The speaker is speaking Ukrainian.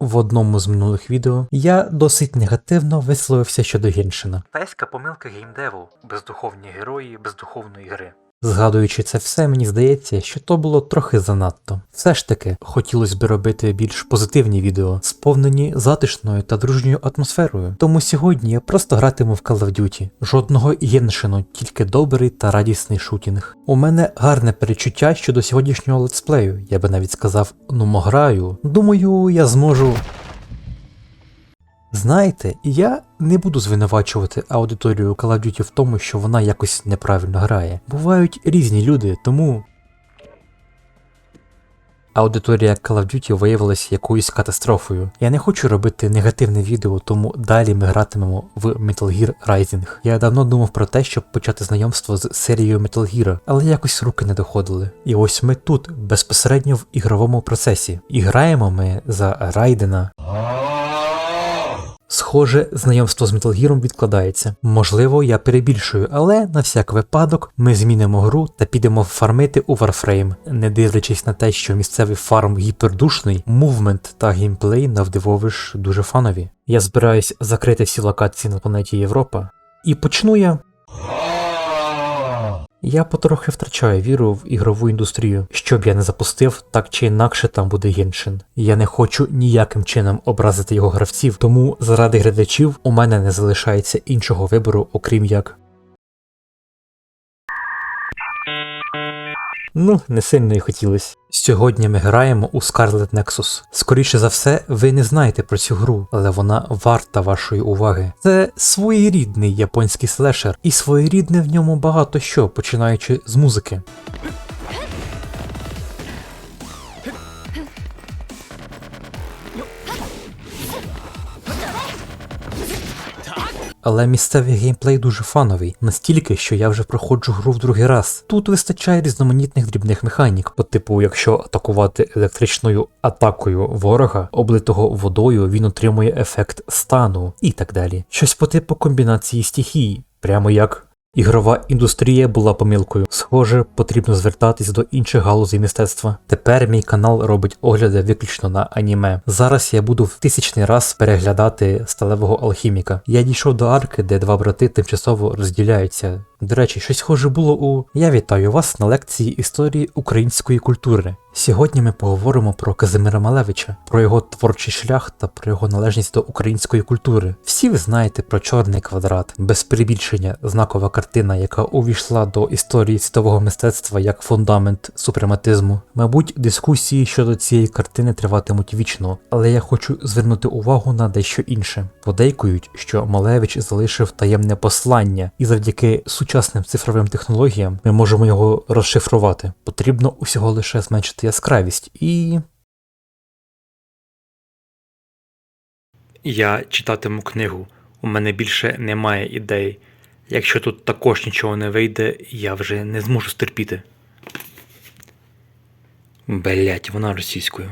В одному з минулих відео я досить негативно висловився щодо Геншина. Тайська помилка геймдеву, бездуховні герої бездуховної гри. Згадуючи це все, мені здається, що то було трохи занадто. Все ж таки, хотілося б робити більш позитивні відео, сповнені затишною та дружньою атмосферою. Тому сьогодні я просто гратиму в Call of Duty. Жодного Єншину, тільки добрий та радісний шутінг. У мене гарне перечуття щодо сьогоднішнього летсплею, я би навіть сказав, ну граю. Думаю, я зможу. Знаєте, я не буду звинувачувати аудиторію Call of Duty в тому, що вона якось неправильно грає. Бувають різні люди, тому. Аудиторія Call of Duty виявилася якоюсь катастрофою. Я не хочу робити негативне відео, тому далі ми гратимемо в Metal Gear Rising. Я давно думав про те, щоб почати знайомство з серією Metal Gear, але якось руки не доходили. І ось ми тут, безпосередньо в ігровому процесі. І граємо ми за Райдена. Схоже, знайомство з Metal Gear відкладається. Можливо, я перебільшую, але на всяк випадок ми змінимо гру та підемо фармити у Warframe, не дивлячись на те, що місцевий фарм гіпердушний, мувмент та геймплей навдивовиш дуже фанові. Я збираюсь закрити всі локації на планеті Європа. І почну я. Я потрохи втрачаю віру в ігрову індустрію. Щоб я не запустив, так чи інакше там буде Геншин. Я не хочу ніяким чином образити його гравців, тому заради глядачів у мене не залишається іншого вибору, окрім як. Ну, не сильно і хотілось. Сьогодні ми граємо у Scarlet Nexus. Скоріше за все, ви не знаєте про цю гру, але вона варта вашої уваги. Це своєрідний японський слешер, і своєрідне в ньому багато що, починаючи з музики. Але місцевий геймплей дуже фановий, настільки, що я вже проходжу гру в другий раз. Тут вистачає різноманітних дрібних механік, по типу, якщо атакувати електричною атакою ворога, облитого водою, він отримує ефект стану і так далі. Щось по типу комбінації стихій, прямо як. Ігрова індустрія була помилкою. Схоже, потрібно звертатись до інших галузей мистецтва. Тепер мій канал робить огляди виключно на аніме. Зараз я буду в тисячний раз переглядати сталевого алхіміка. Я дійшов до арки, де два брати тимчасово розділяються. До речі, щось схоже було у Я вітаю вас на лекції історії української культури. Сьогодні ми поговоримо про Казимира Малевича, про його творчий шлях та про його належність до української культури. Всі ви знаєте про чорний квадрат, без перебільшення знакова картина, яка увійшла до історії світового мистецтва як фундамент супрематизму. Мабуть, дискусії щодо цієї картини триватимуть вічно, але я хочу звернути увагу на дещо інше. Подейкують, що Малевич залишив таємне послання, і завдяки сучасним цифровим технологіям ми можемо його розшифрувати. Потрібно усього лише зменшити яскравість і. Я читатиму книгу. У мене більше немає ідей. Якщо тут також нічого не вийде, я вже не зможу стерпіти. Блять, вона російською.